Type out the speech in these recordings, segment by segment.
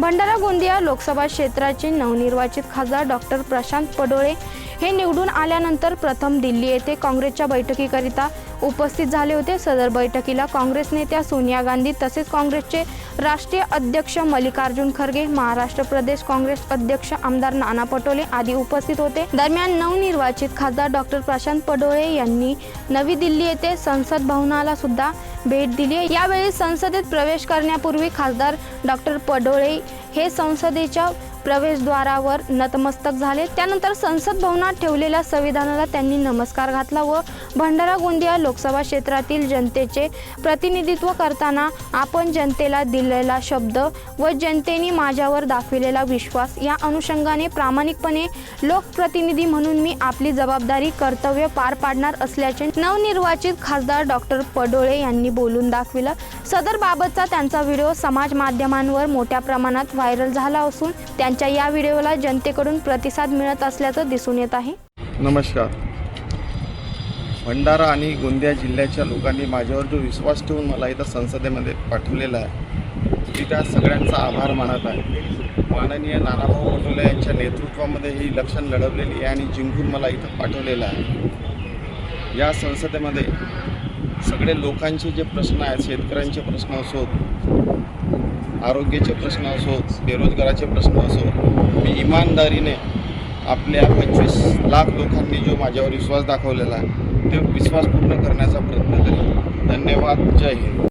भंडारा गोंदिया लोकसभा क्षेत्राचे नवनिर्वाचित खासदार डॉक्टर प्रशांत पडोळे हे निवडून आल्यानंतर प्रथम दिल्ली येथे काँग्रेसच्या बैठकीकरिता उपस्थित झाले होते. सदर बैठकीला काँग्रेस नेत्या सोनिया गांधी तसेच काँग्रेसचे राष्ट्रीय अध्यक्ष मल्लिकार्जुन खरगे महाराष्ट्र प्रदेश काँग्रेस अध्यक्ष आमदार नाना पटोले आदी उपस्थित होते. दरम्यान नवनिर्वाचित खासदार डॉक्टर प्रशांत पडोळे यांनी नवी दिल्ली येथे संसद भवनाला सुद्धा भेट दिली यावेळी संसदेत प्रवेश करण्यापूर्वी खासदार डॉक्टर पडोळे हे संसदेच्या प्रवेशद्वारावर नतमस्तक झाले. त्यानंतर संसद भवनात ठेवलेल्या संविधानाला त्यांनी नमस्कार घातला व भंडारा गोंदिया लोकसभा क्षेत्रातील जनतेचे प्रतिनिधित्व करताना आपण जनतेला दिलेला शब्द व जनतेने माझ्यावर दाखविलेला विश्वास या अनुषंगाने प्रामाणिकपणे लोकप्रतिनिधी म्हणून मी आपली जबाबदारी कर्तव्य पार पाडणार असल्याचे नवनिर्वाचित खासदार डॉक्टर पडोळे यांनी बोलून दाखविलं. सदर बाबतचा त्यांचा व्हिडिओ समाज माध्यमांवर मोठ्या प्रमाणात व्हायरल झाला असून त्यांच्या या व्हिडिओला जनतेकडून प्रतिसाद मिळत असल्याचं दिसून येत आहे. नमस्कार. भंडारा आणि गोंदिया जिल्ह्याच्या लोकांनी माझ्यावर जो विश्वास ठेवून मला इथं संसदेमध्ये पाठवलेला आहे मी त्या सगळ्यांचा आभार मानत आहे. माननीय नानाभाऊ पटोले यांच्या नेतृत्वामध्ये ही इलेक्शन लढवलेली आहे आणि जिंकून मला इथं पाठवलेलं आहे. या संसदेमध्ये सगळे लोकांचे जे प्रश्न आहेत शेतकऱ्यांचे प्रश्न असोत आरोग्याचे प्रश्न असोत बेरोजगाराचे प्रश्न असोत मी इमानदारीने आपल्या पंचवीस लाख लोकांनी जो माझ्यावर विश्वास दाखवलेला आहे ते विश्वास पूर्ण करण्याचा प्रयत्न करेन. धन्यवाद. जय हिंद.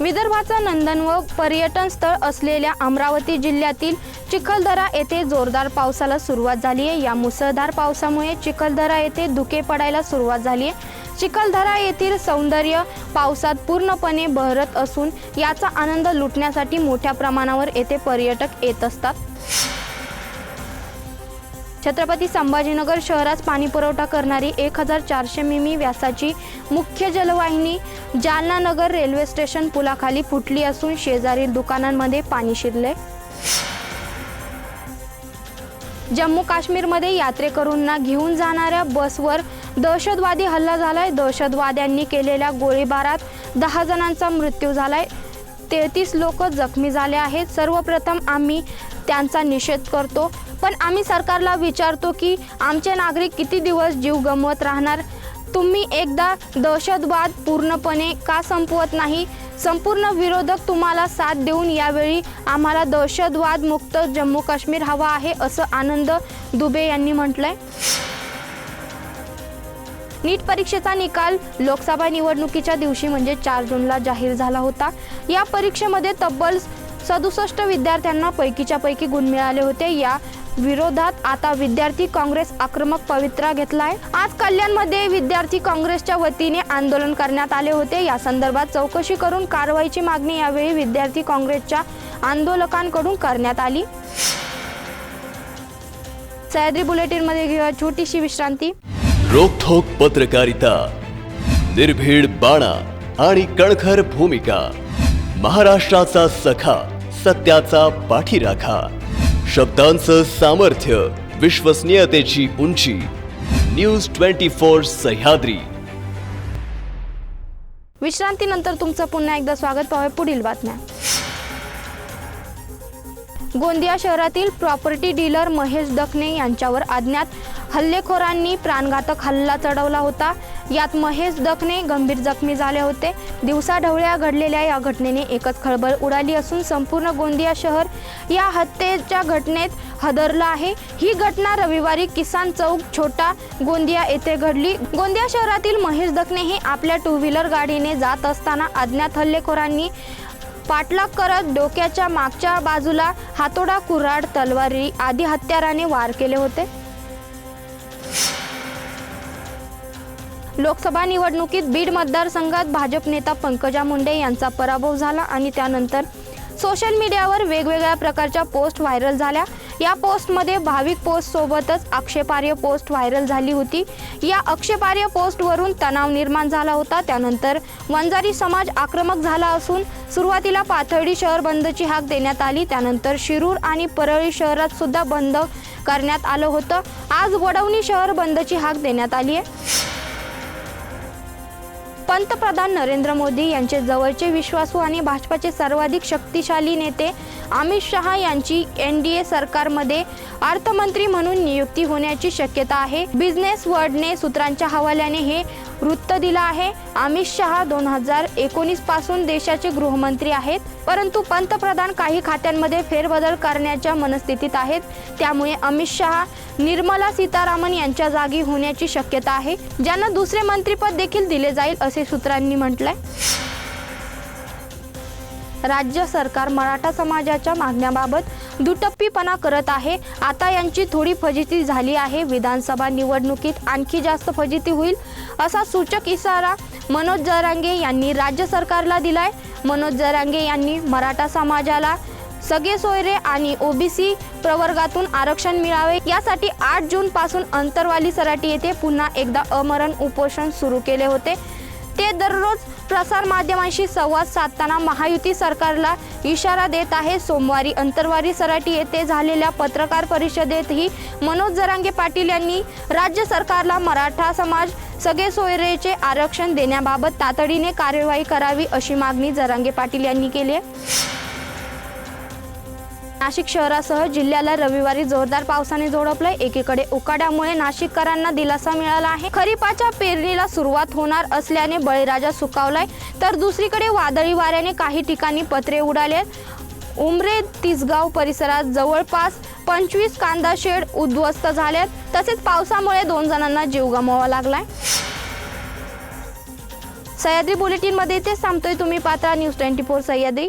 विदर्भाचा नंदन व पर्यटन स्थळ असलेल्या अमरावती जिल्ह्यातील चिखलदरा येथे जोरदार पावसाला सुरुवात झाली आहे. या मुसळधार पावसामुळे चिखलदरा येथे धुके पडायला सुरुवात झाली आहे. चिखलदरा येथील सौंदर्य पावसात पूर्णपणे बहरत असून याचा आनंद लुटण्यासाठी मोठ्या प्रमाणावर येथे पर्यटक येत असतात. छत्रपती संभाजीनगर शहरास पाणी पुरवठा करणारी एक हजार चारशे मिमी व्यासाची मुख्य जलवाहिनी जालना नगर रेल्वे स्टेशन पुलाखाली फुटली असून शेजारील दुकानांमध्ये पाणी शिरले. जम्मू काश्मीरमध्ये यात्रेकरूंना घेऊन जाणाऱ्या बसवर दहशतवादी हल्ला झालाय. दहशतवाद्यांनी केलेल्या गोळीबारात दहा जणांचा मृत्यू झालाय. तेहतीस लोक जखमी झाले आहेत. सर्वप्रथम आम्ही त्यांचा निषेध करतो. पण आम्ही सरकारला विचारतो की आमचे नागरिक किती दिवस जीव गमवत राहणार? तुम्ही एकदा दहशतवाद पूर्णपणे का संपवत नाही? संपूर्ण विरोधक तुम्हाला साथ देऊन यावेळी आम्हाला दहशतवाद मुक्त जम्मू काश्मीर हवा आहे असं आनंद दुबे यांनी म्हटलंय. नीट परीक्षेचा निकाल लोकसभा निवडणुकीच्या दिवशी म्हणजे चार जूनला जाहीर झाला होता. या परीक्षेमध्ये तब्बल सदुसष्ट विद्यार्थ्यांना पैकीच्या पैकी गुण मिळाले होते. या विरोधात आता विद्यार्थी काँग्रेस आक्रमक पवित्रा घेतलाय. आज कल्याणमध्ये विद्यार्थी काँग्रेसच्या वतीने आंदोलन करण्यात आले होते. या संदर्भात चौकशी करून कारवाईची मागणी यावेळी विद्यार्थी काँग्रेसच्या आंदोलकांकडून करण्यात आली. सह्याद्री बुलेटिनमध्ये घेऊया छोटीशी विश्रांती. रोखोक पत्रकारिता निर्भीड बाणा आणि कणखर भूमिका महाराष्ट्राचा सखा सत्याचा पाठीराखा शब्दांचं सामर्थ्य विश्वसनीयतेची उंची न्यूज ट्वेंटी फोर सह्याद्री. विश्रांतीनंतर तुमचं पुन्हा एकदा स्वागत. पाहूया पुढील बातम्या. गोंदिया शहरातील प्रॉपर्टी डीलर महेश दखने यांच्यावर अज्ञात हल्लेखोरांनी प्राणघातक हल्ला चढवला होता. यात महेश दखने गंभीर जखमी झाले होते. दिवसाढवळ्या घडलेल्या या घटनेने एकच खळबळ उडाली असून संपूर्ण गोंदिया शहर या हत्येच्या घटनेत हदरला आहे. ही घटना रविवारी किसान चौक छोटा गोंदिया येथे घडली. गोंदिया शहरातील महेश दखने हे आपल्या टू व्हीलर गाडीने जात असताना अज्ञात हल्लेखोरांनी पाठलाग करत डोक्याच्या मागच्या बाजूला हातोडा कुऱ्हाड तलवारी आदी हत्याराने वार केले होते. लोकसभा निवडणुकीत बीड मतदारसंघात भाजप नेता पंकजा मुंडे यांचा पराभव झाला आणि त्यानंतर सोशल मीडियावर वेगवेगळ्या प्रकारच्या पोस्ट व्हायरल झाल्या. या पोस्टमध्ये भाविक पोस्टसोबतच आक्षेपार्ह पोस्ट व्हायरल झाली होती. या आक्षेपार्ह पोस्टवरून तणाव निर्माण झाला होता. त्यानंतर वंजारी समाज आक्रमक झाला असून सुरुवातीला पाथर्डी शहर बंदची हाक देण्यात आली. त्यानंतर शिरूर आणि परळी शहरात सुद्धा बंद करण्यात आलं होतं. आज वडवणी शहर बंदची हाक देण्यात आली आहे. पंतप्रधान नरेंद्र मोदी यांचे जवळचे विश्वासू आणि भाजपाचे सर्वाधिक शक्तिशाली नेते अमित शहा यांची एन डी ए सरकारमध्ये अर्थमंत्री म्हणून नियुक्ती होण्याची शक्यता आहे. बिझनेस वर्डने सूत्रांच्या हवाल्याने हे वृत्त दिलं आहे. अमित शहा दोन हजार एकोणीसपासून देशाचे गृहमंत्री आहेत. परंतु पंतप्रधान काही खात्यांमध्ये फेरबदल करण्याच्या मनस्थितीत आहेत. त्यामुळे अमित शहा निर्मला सीतारामन यांच्या जागी होण्याची शक्यता आहे. ज्यांना दुसरे मंत्रीपद देखील दिले जाईल असे सूत्रांनी म्हटलंय. राज्य सरकार मराठा समाजाच्या मागण्याबाबत दुटप्पीपणा करत आहे. आता यांची थोडी फजिती झाली आहे. विधानसभा निवडणुकीत आणखी जास्त फजिती होईल असा सूचक इशारा मनोज जरांगे यांनी राज्य सरकारला दिलाय. मनोज जरांगे यांनी मराठा समाजाला सगळे सोयरे आणि ओबीसी प्रवर्गातून आरक्षण मिळावे. यासाठी आठ जून पासून अंतरवाली सराटी येथे पुन्हा एकदा अमरण उपोषण सुरू केले होते. ते दररोज प्रसार माध्यमांशी संवाद साधताना महायुती सरकारला इशारा देत आहे. सोमवारी अंतरवारी सराटी येथे झालेल्या पत्रकार परिषदेतही मनोज जरांगे पाटील यांनी राज्य सरकारला मराठा समाज सगळे सोयरेचे आरक्षण देण्याबाबत तातडीने कार्यवाही करावी अशी मागणी जरांगे पाटील यांनी केली आहे. नाशिक शहरासह जिल्ह्याला रविवारी जोरदार पावसाने झोडपलंय. एकीकडे उकाड्यामुळे नाशिककरांना दिलासा मिळाला आहे. खरीपाच्या पेरणीला सुरुवात होणार असल्याने बळीराजा सुकावलाय. तर दुसरीकडे वादळी वाऱ्याने काही ठिकाणी पत्रे उडाले. उमरे तिसगाव परिसरात जवळपास पंचवीस कांदा शेड उद्ध्वस्त झाल्यात तसेच पावसामुळे दोन जणांना जीव गमवावा लागलाय. सह्याद्री बुलेटिनमध्ये ते सांगतोय तुम्ही Patra. News twenty four Sahyadri.